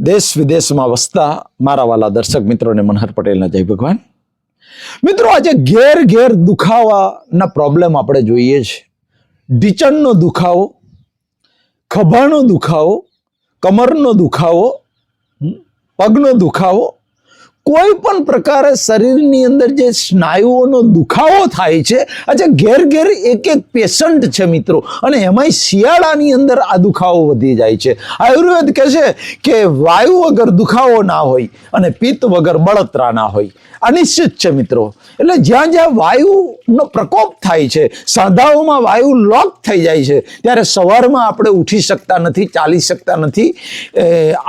દેશ વિદેશમાં વસતા મારા વાલા દર્શક મિત્રોને મનહર પટેલના જય ભગવાન. મિત્રો, આજે ઘેર ઘેર દુખાવાના પ્રોબ્લેમ આપણે જોઈએ છે. ઢીચણનો દુખાવો, ખભાનો દુખાવો, કમરનો દુખાવો પગનો દુખાવો કોઈ પણ પ્રકારે શરીરની અંદર જે સ્નાયુઓનો દુખાવો થાય છે, આજે ઘેર ઘેર એક એક પેશન્ટ છે મિત્રો, અને એમાંય શિયાળાની અંદર આ દુખાવો વધી જાય છે. આયુર્વેદ કહે છે કે વાયુ વગર દુખાવો ના હોય અને પિત્ત વગર બળતરા ના હોય. આ નિશ્ચિત છે મિત્રો. એટલે જ્યાં જ્યાં વાયુનો પ્રકોપ થાય છે, સાંધાઓમાં વાયુ લોક થઈ જાય છે, ત્યારે સવારમાં આપણે ઉઠી શકતા નથી, ચાલી શકતા નથી.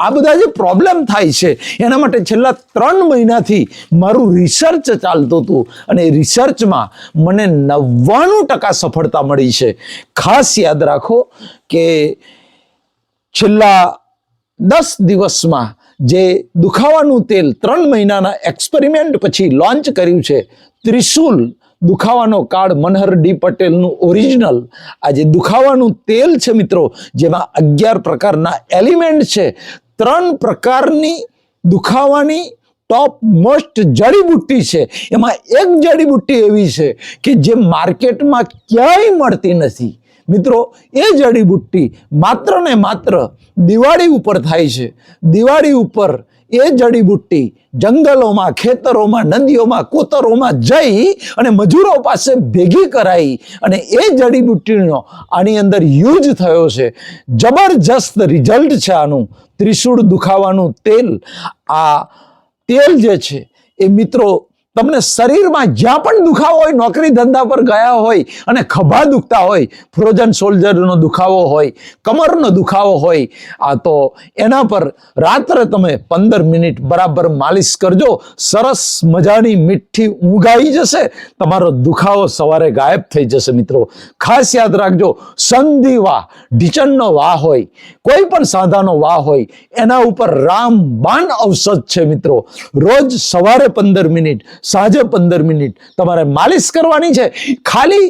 આ બધા જે પ્રોબ્લેમ થાય છે, એના માટે છેલ્લા ત્રણ મહિનાથી મારું રિસર્ચ ચાલતું હતું અને રિસર્ચમાં મને નવ્વાણું ટકા સફળતા મળી છે. ખાસ યાદ રાખો કે છેલ્લા દસ દિવસમાં જે દુખાવાનું તેલ ત્રણ મહિનાના એક્સપેરિમેન્ટ પછી લોન્ચ કર્યું છે, ત્રિશુલ દુખાવાનો કાર્ડ મનહર ડી પટેલનું ઓરિજિનલ આ જે દુખાવાનું તેલ છે મિત્રો, જેમાં અગિયાર પ્રકારના એલિમેન્ટ છે. ત્રણ પ્રકારની દુખાવાની ટોપ મોસ્ટ જડીબુટ્ટી છે. એમાં એક જડીબુટ્ટી એવી છે કે જે માર્કેટમાં ક્યાંય મળતી નથી. મિત્રો, એ જડીબુટ્ટી માત્ર ને માત્ર દિવાળી ઉપર થાય છે. દિવાળી ઉપર એ જડીબુટ્ટી જંગલોમાં, ખેતરોમાં, નદીઓમાં, કોતરોમાં જઈ અને મજૂરો પાસે ભેગી કરાઈ અને એ જડીબુટ્ટીનો આની અંદર યુઝ થયો છે. જબરજસ્ત રિઝલ્ટ છે આનું. ત્રિશુળ દુખાવાનું તેલ, આ તેલ જે છે એ મિત્રો તમને શરીરમાં જ્યાં પણ દુખાવો હોય, નોકરી ધંધા પર ગયા હોય અને ખભા દુખતા હોય ફ્રોઝન સોલ્જરનો દુખાવો હોય, કમરનો દુખાવો હોય, આ તો એના પર રાત્રે તમે પંદર મિનિટ બરાબર માલિશ કરજો. સરસ મજાની મીઠી ઊંઘ જશે. તમારો દુખાવો સવારે ગાયબ થઈ જશે મિત્રો. ખાસ યાદ રાખજો, સંધિ વાહ, ઢીચણનો વાહ હોય, કોઈ પણ સાંધાનો વાહ હોય, એના ઉપર રામબાણ ઔષધ છે મિત્રો. રોજ સવારે પંદર મિનિટ સાંજે પંદર મિનિટ તમારે માલિશ કરવાની છે. ખાલી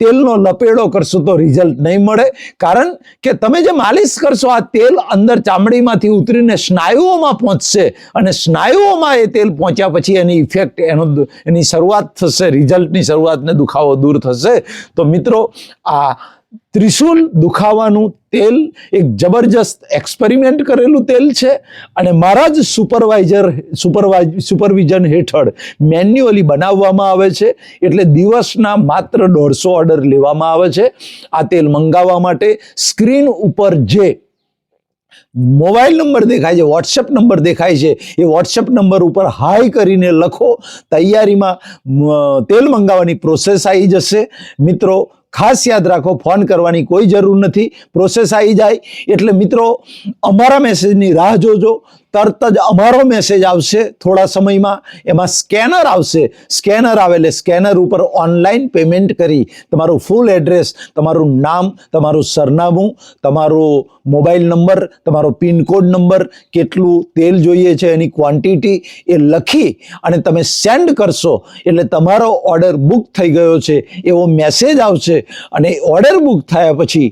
તેલનો લપેડો કરશો તો રિઝલ્ટ નહીં મળે. કારણ કે તમે જે માલિશ કરશો, આ તેલ અંદર ચામડીમાંથી ઉતરીને સ્નાયુઓમાં પહોંચશે અને સ્નાયુઓમાં એ તેલ પહોંચ્યા પછી એની ઇફેક્ટ એનો એની શરૂઆત થશે રિઝલ્ટની શરૂઆતને દુખાવો દૂર થશે. તો મિત્રો, આ ત્રિશુલ દુખાવાનું તેલ, એક જબરજસ્ત એક્સપેરિમેન્ટ કરેલું તેલ છે અને મારા જ સુપરવાઇઝર સુપરવાઇઝ સુપરવિઝન હેઠળ મેન્યુઅલી બનાવવામાં આવે છે. એટલે દિવસના માત્ર દોઢસો ઓર્ડર લેવામાં આવે છે. આ તેલ મંગાવવા માટે સ્ક્રીન ઉપર જે મોબાઈલ નંબર દેખાય છે, વોટ્સએપ નંબર દેખાય છે, એ વોટ્સએપ નંબર ઉપર હાઈ કરીને લખો. તૈયારીમાં તેલ મંગાવવાની પ્રોસેસ આવી જશે. મિત્રો ખાસ યાદ રાખો, ફોન કરવાની કોઈ જરૂર નથી પ્રોસેસ આવી જાય. એટલે મિત્રો, અમારા મેસેજની રાહ જોજો. તરત જ અમારો મેસેજ આવશે. થોડા સમયમાં એમાં સ્કેનર આવશે. સ્કેનર આવે એટલે સ્કેનર ઉપર ઓનલાઈન પેમેન્ટ કરી તમારું ફૂલ એડ્રેસ તમારું નામ, તમારું સરનામું, તમારો મોબાઈલ નંબર તમારો પિનકોડ નંબર કેટલું તેલ જોઈએ છે, એની ક્વોન્ટિટી એ લખી અને તમે સેન્ડ કરશો. એટલે તમારો ઓર્ડર બુક થઈ ગયો છે, એવો મેસેજ આવશે અને ઓર્ડર બુક થયા પછી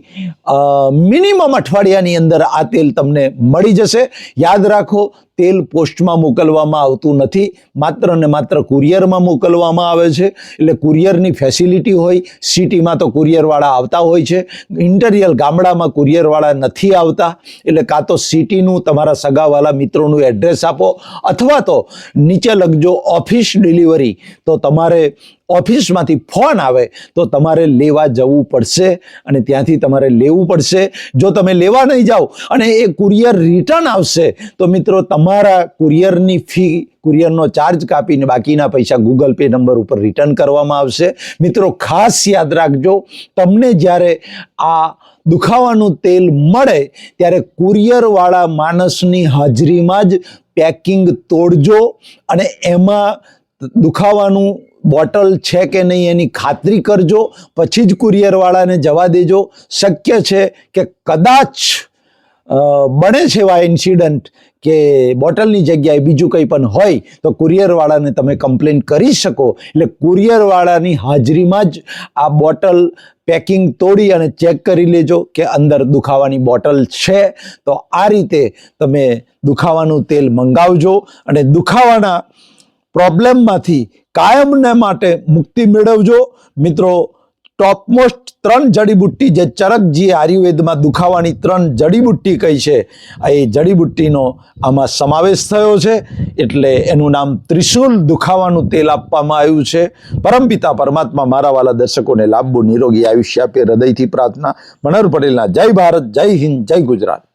મિનિમમ અઠવાડિયાની અંદર આ તેલ તમને મળી જશે. યાદ રાખો こ તેલ પોસ્ટમાં મોકલવામાં આવતું નથી. માત્ર ને માત્ર કુરિયરમાં મોકલવામાં આવે છે. એટલે કુરિયરની ફેસિલિટી હોય સિટીમાં તો કુરિયરવાળા આવતા હોય છે. ઇન્ટરિયર ગામડામાં કુરિયરવાળા નથી આવતા. એટલે કાં તો સિટીનું તમારા સગાવાલા મિત્રોનું એડ્રેસ આપો. અથવા તો નીચે લખજો ઓફિસ ડિલિવરી તો તમારે ઓફિસમાંથી ફોન આવે, તો તમારે લેવા જવું પડશે અને ત્યાંથી તમારે લેવું પડશે. જો તમે લેવા નહીં જાઓ અને એ કુરિયર રિટર્ન આવશે, તો મિત્રો તમારા કુરિયરની ફી કુરિયરનો ચાર્જ કાપીને બાકીના પૈસા ગૂગલ પે નંબર ઉપર રિટર્ન કરવામાં આવશે. મિત્રો, ખાસ યાદ રાખજો, તમને જ્યારે આ દુખાવાનું તેલ મળે, ત્યારે કુરિયરવાળા માણસની હાજરીમાં જ પેકિંગ તોડજો અને એમાં દુખાવાનું બોટલ છે કે નહીં એની ખાતરી કરજો, પછી જ કુરિયરવાળાને જવા દેજો. શક્ય છે કે કદાચ બને છે એવા ઇન્સિડન્ટ કે બોટલની જગ્યાએ બીજું કંઈ પણ હોય, તો કુરિયરવાળાને તમે કમ્પ્લેન કરી શકો. એટલે કુરિયરવાળાની હાજરીમાં જ આ બોટલ પેકિંગ તોડી અને ચેક કરી લેજો કે અંદર દુખાવાની બોટલ છે. તો આ રીતે તમે દુખાવાનું તેલ મંગાવજો અને દુખાવાના પ્રોબ્લેમમાંથી કાયમને માટે મુક્તિ મેળવજો. મિત્રો ટોપમોસ્ટ ત્રણ જડીબુટ્ટી જે ચરકજી આયુર્વેદમાં દુખાવાની ત્રણ જડીબુટ્ટી કઈ છે, આ એ જડીબુટ્ટીનો આમાં સમાવેશ થયો છે. એટલે એનું નામ ત્રિશુલ દુખાવાનું તેલ આપવામાં આવ્યું છે. પરમપિતા પરમાત્મા મારા વાલા દર્શકોને લાંબુ નિરોગી આયુષ્ય આપે, હૃદયથી પ્રાર્થના, મનોહર પટેલના જય ભારત, જય હિન્દ, જય ગુજરાત.